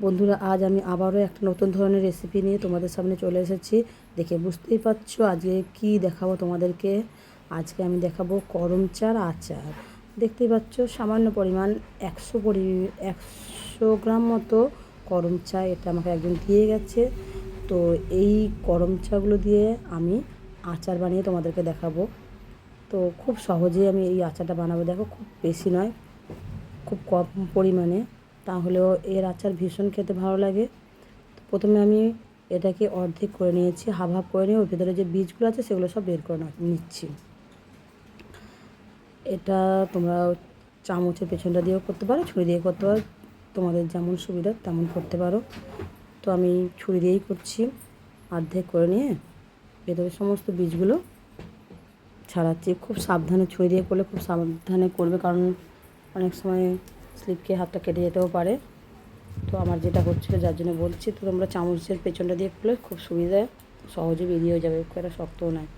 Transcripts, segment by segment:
বন্ধুরা, আজ আমি আবারও একটা নতুন ধরনের রেসিপি নিয়ে তোমাদের সামনে চলে এসেছি। দেখে বুঝতেই পারছ আজকে কি দেখাবো তোমাদেরকে? আজকে আমি দেখাবো করম চার আচার। দেখতেই পাচ্ছ, সামান্য পরিমাণ একশো পরি, একশো গ্রাম মতো করম চা এটা আমাকে একজন দিয়ে গেছে। তো এই করম চাগুলো দিয়ে আমি আচার বানিয়ে তোমাদেরকে দেখাবো। তো খুব সহজেই আমি এই আচারটা বানাবো। দেখো, খুব বেশি নয়, খুব কম পরিমাণে। তাহলেও এর আচার ভীষণ খেতে ভালো লাগে। প্রথমে আমি এটাকে অর্ধেক করে নিয়েছি, হাফ হাফ করে নিয়ে ওর ভেতরে যে বীজগুলো আছে সেগুলো সব বের করে নিচ্ছি। এটা তোমরা চামচের পেছনটা দিয়েও করতে পারো, ছুরি দিয়ে করতে পারো, তোমাদের যেমন সুবিধা তেমন করতে পারো। তো আমি ছুরি দিয়েই করছি, অর্ধেক করে নিয়ে ভেতরে সমস্ত বীজগুলো ছাড়াচ্ছি। খুব সাবধানে ছুরি দিয়ে করলে খুব সাবধানে করবে, কারণ অনেক সময় স্লিপকে হাতটা কেটে যেতেও পারে। তো আমার যেটা হচ্ছিল, যার জন্য বলছি, তো তোমরা চামচের পেছনটা দিয়ে খুলে খুব সুবিধা, সহজে বেরিয়েও যাবে, খুব একটা শক্তও নয়।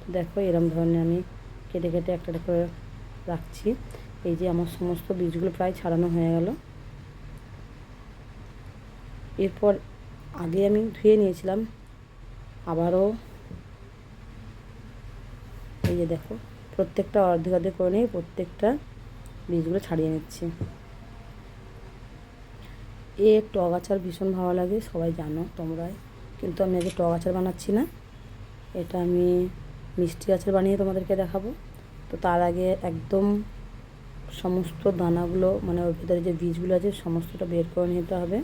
তো দেখো, এরম ধরনের আমি কেটে কেটে একটা একটা করে রাখছি। এই যে আমার সমস্ত বীজগুলো প্রায় ছাড়ানো হয়ে গেল। এরপর আগে আমি ধুয়ে নিয়েছিলাম, আবারও এই যে দেখো, প্রত্যেকটা অর্ধেক অর্ধেক করে নিয়ে প্রত্যেকটা বীজগুলো ছাড়িয়ে নিচ্ছি। এ টক আচার ভীষণ ভালো লাগে, সবাই জানো তোমরা কিন্তু আমি আগে টক আচার বানাচ্ছি না। এটা আমি মিষ্টি আচার বানিয়ে তোমাদেরকে দেখাবো। তো তার আগে একদম সমস্ত দানাগুলো মানে ওর ভিতরে যে বীজগুলো আছে, সমস্তটা বের করে নিতে হবে।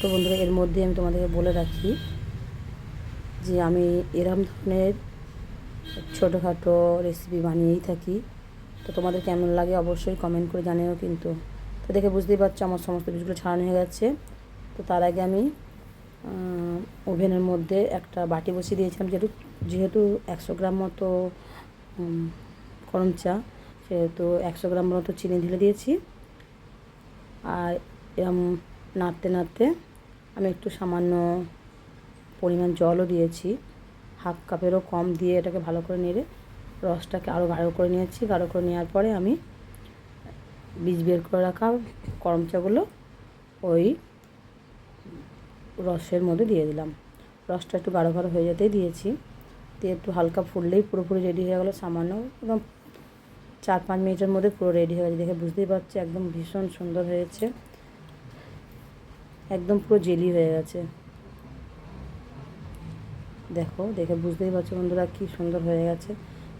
তো বন্ধুরা, এর মধ্যে আমি তোমাদেরকে বলে রাখি যে আমি এরম ধরনের ছোটোখাটো রেসিপি বানিয়েই থাকি। তো তোমাদের কেমন লাগে অবশ্যই কমেন্ট করে জানিও কিন্তু। তো দেখে বুঝতেই পারছ আমার সমস্ত বীজগুলো ছাড়ানো হয়ে গেছে। তো তার আগে আমি ওভেনের মধ্যে একটা বাটি বসিয়ে দিয়েছিলাম। যেহেতু যেহেতু একশো গ্রাম মতো গরম চা, সেহেতু একশো গ্রাম মতো চিনি ঢেলে দিয়েছি। আর এরম নাড়তে নাড়তে আমি একটু সামান্য পরিমাণ জলও দিয়েছি। হাফ কাপেরও কম দিয়ে এটাকে ভালো করে নেড়ে রসটাকে আরও গাঢ় করে নিয়েছি। গাঢ় করে নেওয়ার পরে আমি বীজ বের করে রাখা করমচাগুলো ওই রসের মধ্যে দিয়ে দিলাম। রসটা একটু গাঢ় গাঢ় হয়ে যেতেই দিয়েছি। দিয়ে একটু হালকা ফুললেই পুরোপুরি রেডি হয়ে গেলো সামান্য একদম চার পাঁচ মিনিটের মধ্যে পুরো রেডি হয়ে গেছে। দেখে বুঝতেই পারছি, একদম ভীষণ সুন্দর হয়েছে। একদম পুরো জেলি হয়ে গেছে। দেখো, দেখে বুঝতেই পারছ বন্ধুরা কী সুন্দর হয়ে গেছে।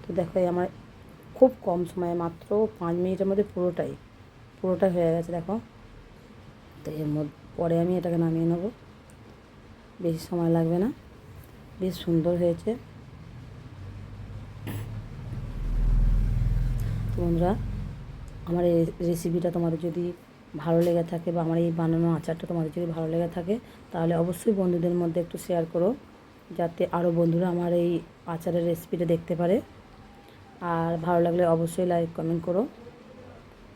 তো দেখো, এই আমার খুব কম সময়ে মাত্র পাঁচ মিনিটের মধ্যে পুরোটাই পুরোটাই হয়ে গেছে, দেখো। তো এর মধ্যে, পরে আমি এটাকে নামিয়ে নেব। বেশি সময় লাগবে না। বেশ সুন্দর হয়েছে। বন্ধুরা, আমার এই রেসিপিটা তোমাদের যদি ভালো লেগে থাকে বা আমার এই বানানো আচারটা তোমাদের যদি ভালো লেগে থাকে, তাহলে অবশ্যই বন্ধুদের মধ্যে একটু শেয়ার করো। যাতে আরও বন্ধুরা আমার এই আচারের রেসিপিটা দেখতে পারে। আর ভালো লাগলে অবশ্যই লাইক কমেন্ট করো।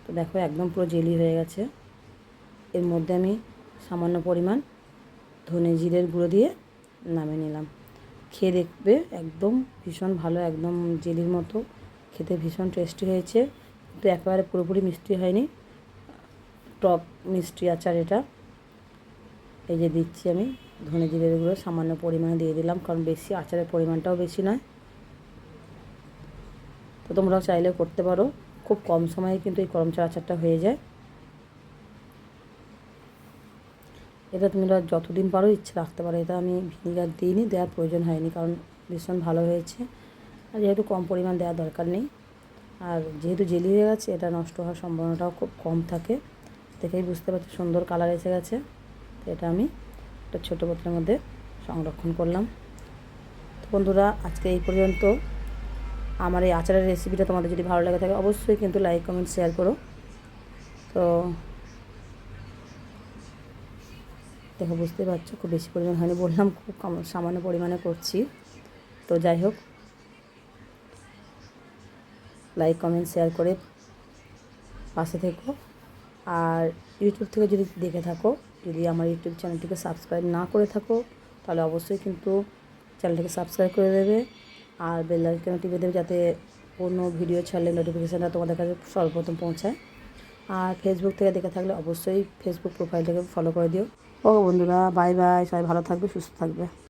তো দেখো, একদম পুরো জেলি হয়ে গেছে। এর মধ্যে আমি সামান্য পরিমাণ ধনে জিরের গুঁড়ো দিয়ে নামিয়ে নিলাম। খেয়ে দেখবে একদম ভীষণ ভালো, একদম জেলির মতো। খেতে ভীষণ টেস্টি হয়েছে। কিন্তু একেবারে পুরোপুরি মিষ্টি হয়নি। টক মিষ্টি আচার এটা। এই যে দিচ্ছি আমি ধনে জিরের গুঁড়ো, সামান্য পরিমাণে দিয়ে দিলাম, কারণ বেশি আচারের পরিমাণটাও বেশি নয়। তো তোমরাও চাইলে করতে পারো, খুব কম সময়ে কিন্তু এই করমচা আচারটা হয়ে যায়। এটা তোমরা যতদিন পারো ইচ্ছে রাখতে পারো, এটা আমি ভিনিগার দিইনি, দেওয়ার প্রয়োজন হয়নি, কারণ ভীষণ ভালো হয়েছে। আর যেহেতু কম পরিমাণ দেওয়ার দরকার নেই, আর যেহেতু জেলি হয়ে গেছে, এটা নষ্ট হওয়ার সম্ভাবনাটাও খুব কম থাকে। দেখেই বুঝতে পারছি, সুন্দর কালার এসে গেছে। তো এটা আমি একটা ছোটো বোতলের মধ্যে সংরক্ষণ করলাম। তো বন্ধুরা, আজকে এই পর্যন্ত। আমার এই আচারের রেসিপিটা তোমাদের যদি ভালো লাগে থাকে, অবশ্যই কিন্তু লাইক কমেন্ট শেয়ার করো। তো দেখো, বুঝতে পারছ, খুব বেশি পরিমাণ হয়নি বললাম, খুব কম, সামান্য পরিমাণে করছি। তো যাই হোক লাইক কমেন্ট শেয়ার করে পাশে থেকো। আর ইউটিউব থেকে যদি দেখে থাকো, যদি আমার ইউটিউব চ্যানেলটিকে সাবস্ক্রাইব না করে থাকো, তাহলে অবশ্যই কিন্তু চ্যানেলটিকে সাবস্ক্রাইব করে দেবে আর বেল আইকন টিপে দেবে যাতে কোনো ভিডিও ছাড়লে নোটিফিকেশানটা তোমাদের কাছে সর্বপ্রথম পৌঁছায়। আর ফেসবুক থেকে দেখে থাকলে অবশ্যই ফেসবুক প্রোফাইলটাকে ফলো করে দিও। ও বন্ধুরা বাই বাই সবাই ভালো থাকবে, সুস্থ থাকবে।